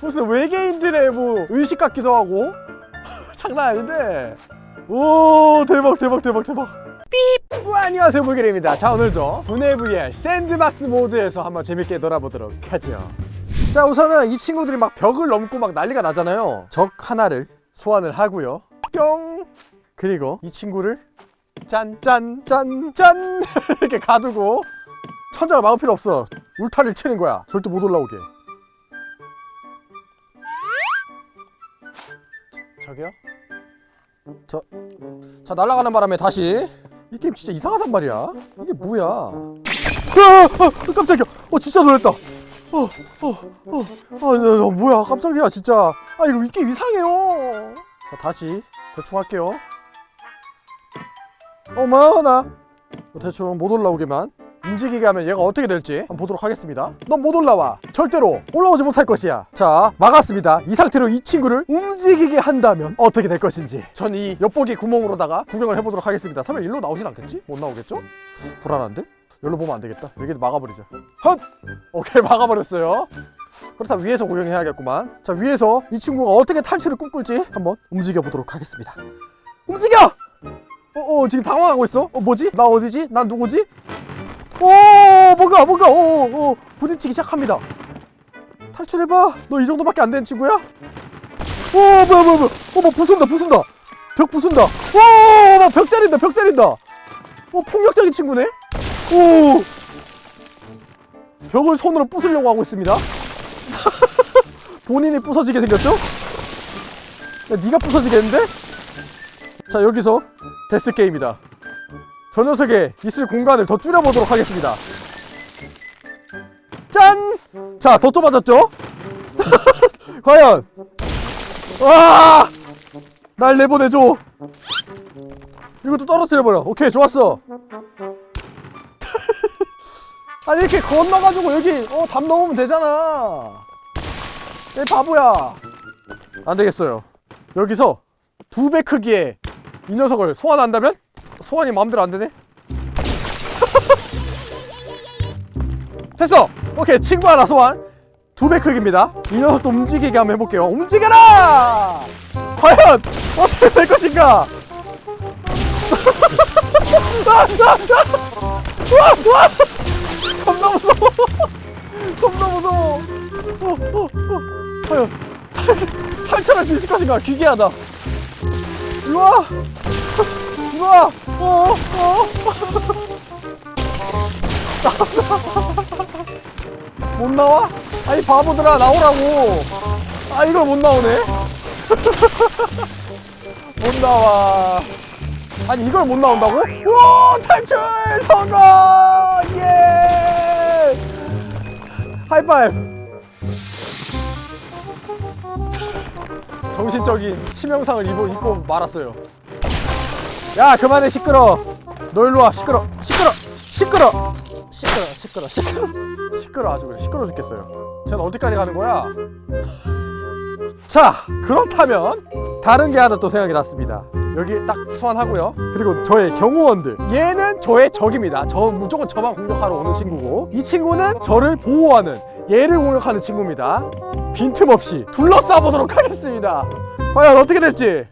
무슨 외계인들의 뭐 의식 같기도 하고. 장난 아닌데. 오 대박 대박 대박 대박. 삐! 안녕하세요 무기입니다. 자 오늘도 분해 VR 샌드박스 모드에서 한번 재밌게 놀아보도록 하죠. 자 우선은 이 친구들이 막 벽을 넘고 막 난리가 나잖아요. 적 하나를 소환을 하고요. 뿅! 그리고 이 친구를 짠짠짠짠! 이렇게 가두고 천장을 막을 필요 없어. 울타리를 치는 거야. 절대 못 올라오게 저기요? 저, 자 날아가는 바람에 다시. 이 게임 진짜 이상하단 말이야. 이게 뭐야? 아, 아, 깜짝이야. 어 진짜 놀랬다. 어어어아 어, 뭐야. 깜짝이야 진짜. 아 이거 이 게임 이상해요. 자 다시 대충 할게요. 어머나. 대충 못 올라오게만 움직이게 하면 얘가 어떻게 될지 한번 보도록 하겠습니다 넌 못 올라와 절대로 올라오지 못할 것이야 자 막았습니다 이 상태로 이 친구를 움직이게 한다면 어떻게 될 것인지 전이 엿보기 구멍으로다가 구경을 해보도록 하겠습니다 설마 일로 나오진 않겠지? 못 나오겠죠? 불안한데? 여기로 보면 안 되겠다 여기도 막아버리자 헛! 오케이 막아버렸어요 그렇다면 위에서 구경해야겠구만 자 위에서 이 친구가 어떻게 탈출을 꿈꿀지 한번 움직여 보도록 하겠습니다 움직여! 어, 어, 지금 당황하고 있어. 어, 뭐지? 나 어디지? 난 누구지? 오, 뭔가, 뭔가, 오, 오, 부딪히기 시작합니다. 탈출해봐. 너 이 정도밖에 안 되는 친구야? 오, 뭐야, 뭐야, 뭐야. 어, 뭐 부순다, 부순다. 벽 부순다. 오, 막벽 때린다, 벽 때린다. 오, 폭력적인 친구네? 오, 벽을 손으로 부수려고 하고 있습니다. 본인이 부서지게 생겼죠? 야, 네가 부서지겠는데? 자 여기서 데스 게임이다. 저 녀석의 있을 공간을 더 줄여보도록 하겠습니다. 짠! 자, 더 좁아졌죠? 과연! 와! 날 내보내줘! 이것도 떨어뜨려버려. 오케이, 좋았어. 아니, 이렇게 건너가지고 여기, 어, 담 넘으면 되잖아. 이 바보야. 안 되겠어요. 여기서 두 배 크기의 이 녀석을 소환한다면? 소환이 마음대로 안 되네? 됐어! 오케이, 친구 하나 소환. 두 배 크기입니다. 이 녀석도 움직이게 한번 해볼게요. 움직여라! 과연 어떻게 될 것인가? 아, 아, 아! 와, 와! 겁나 무서워! 겁나 무서워! 어, 어, 어. 과연 탈- 탈출할 수 있을 것인가? 기괴하다. 우와! 우와! 어, 어. 못 나와? 아니 바보들아 나오라고. 아 이걸 못 나오네. 못 나와. 아니 이걸 못 나온다고? 우와 탈출 성공! 예! 하이파이브. 정신적인 치명상을 입고 말았어요. 야 그만해 시끄러. 너 일로 와 시끄러 시끄러 시끄러 시끄러 시끄러 시끄러 시끄러 아주 그래 시끄러 죽겠어요. 쟤는 어디까지 가는 거야? 자 그렇다면 다른 게 하나 또 생각이 났습니다. 여기 딱 소환하고요. 그리고 저의 경호원들. 얘는 저의 적입니다. 저 무조건 저만 공격하러 오는 친구고 이 친구는 저를 보호하는 얘를 공격하는 친구입니다. 빈틈없이 둘러싸 보도록 하겠습니다. 과연 어떻게 될지.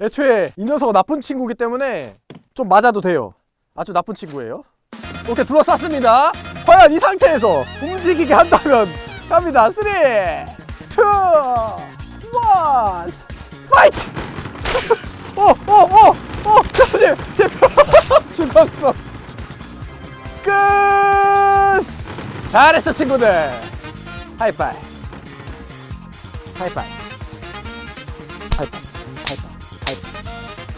애초에 이 녀석은 나쁜 친구기 때문에 좀 맞아도 돼요. 아주 나쁜 친구예요. 오케이 둘러쌌습니다. 과연 이 상태에서 움직이게 한다면 갑니다. 3, 2, 1, 파이트! 어, 어, 어, 어, 잠시만, 제 주방석 끝! 잘했어 친구들. 하이파이. 하이파이.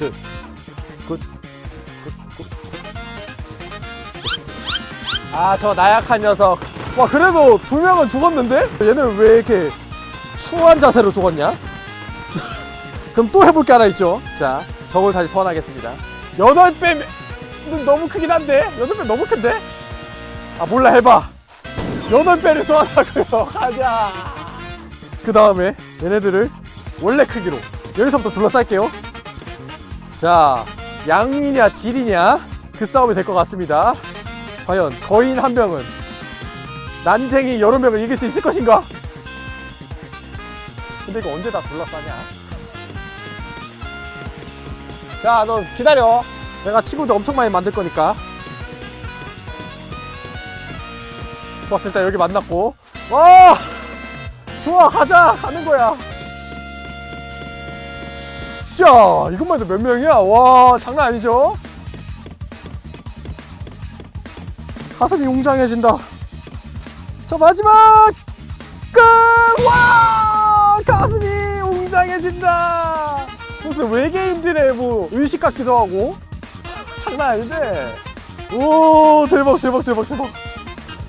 굿. 굿. 굿. 굿. 아, 저 나약한 녀석. 와, 그래도 두 명은 죽었는데? 얘는 왜 이렇게 추한 자세로 죽었냐? 그럼 또 해볼 게 하나 있죠. 자, 저걸 다시 소환하겠습니다. 여덟 배는 너무 크긴 한데? 여덟 배 너무 큰데? 아, 몰라, 해봐. 여덟 배를 소환하고요. 가자. 그 다음에 얘네들을 원래 크기로 여기서부터 둘러쌀게요. 자, 양이냐 질이냐 그 싸움이 될 것 같습니다. 과연 거인 한 명은 난쟁이 여러 명을 이길 수 있을 것인가? 근데 이거 언제 다 둘러싸냐? 자, 너 기다려. 내가 친구들 엄청 많이 만들 거니까. 좋았어, 일단 여기 만났고. 와! 좋아, 가자! 가는 거야. 자, 이것만 해도 몇 명이야? 와, 장난 아니죠? 가슴이 웅장해진다. 자, 마지막! 끝! 와! 가슴이 웅장해진다! 무슨 외계인들의 뭐 의식 같기도 하고. 장난 아닌데? 오, 대박, 대박, 대박, 대박.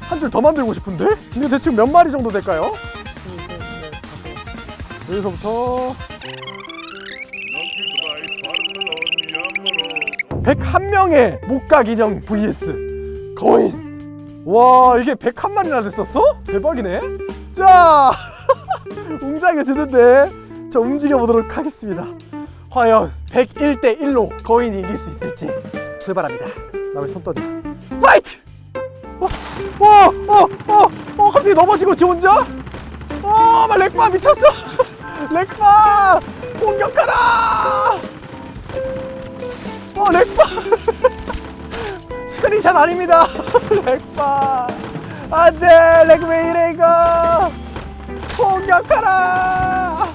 한 줄 더 만들고 싶은데? 이게 대충 몇 마리 정도 될까요? 여기서부터 101명의 목각 인형 vs 거인. 와 이게 101마리나 됐었어? 대박이네. 자 웅장해 지는데. 자 움직여보도록 하겠습니다. 과연 101대 1로 거인이 이길 수 있을지 출발합니다. 남의 손떠기 파이트! 어, 어, 어, 어, 어, 갑자기 넘어지고 지 혼자? 어, 막 렉바 미쳤어! 렉바! 공격하라! 어, 렉바! 스크린샷 아닙니다! 렉바! 안 돼! 렉 왜 이래, 이거! 공격하라!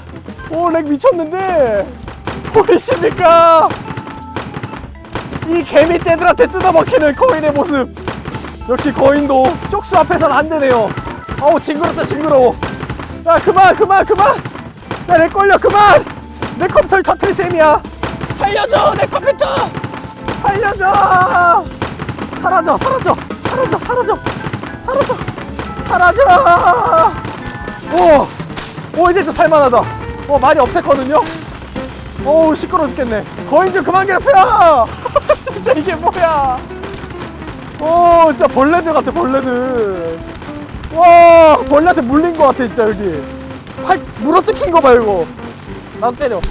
오, 렉 미쳤는데! 보이십니까? 이 개미떼들한테 뜯어먹히는 거인의 모습! 역시 거인도 쪽수 앞에선 안 되네요. 어우 징그럽다 징그러워. 야 그만 그만 그만. 야내 걸려 그만. 내 컴퓨터를 터트릴 셈이야. 살려줘 내 컴퓨터. 살려줘. 사라져 사라져 사라져 사라져 사라져 사라져. 오, 오 이제 좀 살만하다. 어 많이 없앴거든요. 어우 시끄러 죽겠네. 거인 좀 그만 괴롭혀. 진짜 이게 뭐야? 오 진짜 벌레들 같아 벌레들 와 벌레한테 물린 것 같아 진짜 여기 팔 물어뜯긴 거 봐 이거 나도 때려.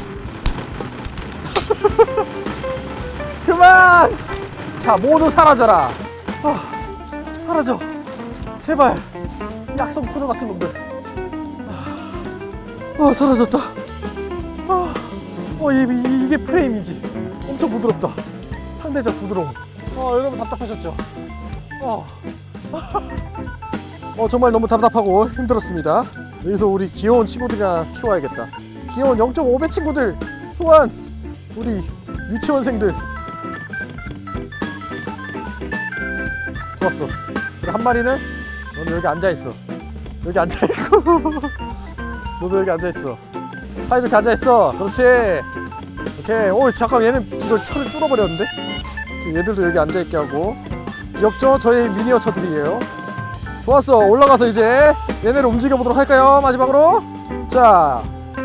그만! 자 모두 사라져라. 아, 사라져. 제발. 약성 코드 같은 놈들. 아, 아, 사라졌다. 아, 어 이, 이, 이게 프레임이지. 엄청 부드럽다. 상대적 부드러움. 어 여러분 답답하셨죠? 어. 어 정말 너무 답답하고 힘들었습니다. 여기서 우리 귀여운 친구들이나 키워야겠다. 귀여운 0.5배 친구들 소환 우리 유치원생들 좋았어. 그래 한 마리는 너는 여기 앉아 있어. 여기 앉아 있고 너도 여기 앉아 있어. 사이좋게 앉아 있어. 그렇지. 오케이. 오 잠깐 얘는 이거 철을 뚫어버렸는데. 얘들도 여기 앉아 있게 하고. 귀엽죠? 저희 미니어처들이에요. 좋았어. 올라가서 이제 얘네를 움직여 보도록 할까요? 마지막으로. 자,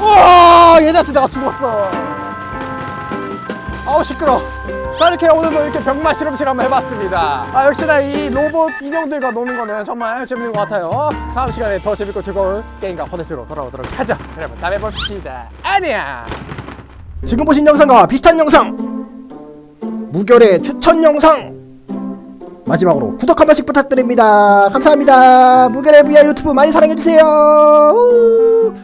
우와 얘네한테 내가 죽었어. 아우 시끄러. 자 이렇게 오늘도 이렇게 병맛 실험실 한번 해봤습니다. 아 역시나 이 로봇 인형들과 노는 거는 정말 재밌는 것 같아요. 다음 시간에 더 재밌고 즐거운 게임과 콘텐츠로 돌아오도록 하죠. 여러분 다음에 봅시다. 안녕! 지금 보신 영상과 비슷한 영상. 무결의 추천 영상. 마지막으로 구독 한 번씩 부탁드립니다. 감사합니다. 무결의 VR 유튜브 많이 사랑해주세요